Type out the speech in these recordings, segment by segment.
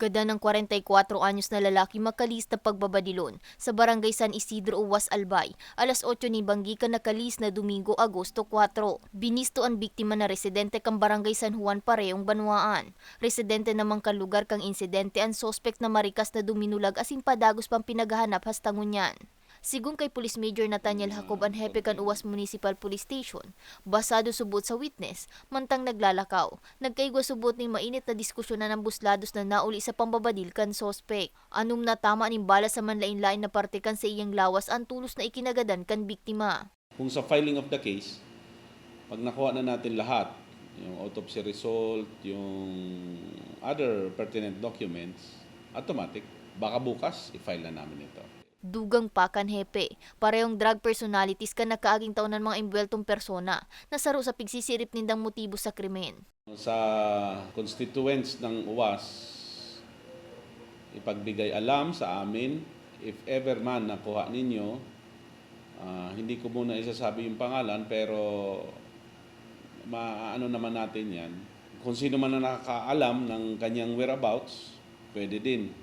Gada ng 44 anyos na lalaki makalis na pagbabadilon sa barangay San Isidro Uwas Albay. Alas 8 ni Banggi ka nakalis na Domingo, Agosto 4. Binisto ang biktima na residente kang barangay San Juan Pareong Banwaan. Residente namang kan lugar kang insidente ang sospek na marikas na duminulag asin padagos pang pinagahanap hastangunyan. Sigun kay Police Major Nathaniel Jacob ang hepe kan Uwas Municipal Police Station, basado subot sa witness, mantang naglalakaw. Nagkaigwa subot ni mainit na diskusyon na ng buslados na nauli sa pambabadil kan sospek. Anum na tama ning bala sa manlain-lain na parte kan sa iyang lawas ang tulos na ikinagadan kan biktima. Kung sa filing of the case, pag nakuha na natin lahat, yung autopsy result, yung other pertinent documents, automatic, baka bukas, i-file na namin ito. Dugang pa kan hepe, parehong drug personalities ka nakaaging taon ng mga imbweltong persona, nasaro sa pigsisirip nindang motibo sa krimen. Sa constituents ng UWAS, ipagbigay alam sa amin, if ever man nakuha ninyo, ah, hindi ko muna isasabi yung pangalan, pero maano naman natin yan. Kung sino man na nakakaalam ng kanyang whereabouts, pwede din.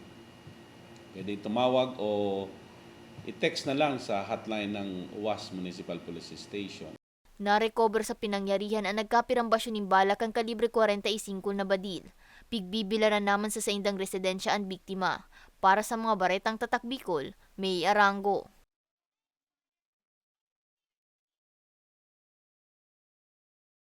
Pwede tumawag o i-text na lang sa hotline ng UWAS Municipal Police Station. Na-recover sa pinangyarihan ang nagkapirambasyon ng bala kang kalibre 45 na badil. Pigbibilaran naman sa saindang residensya ang biktima. Para sa mga baretang tatak Bicol, may arango.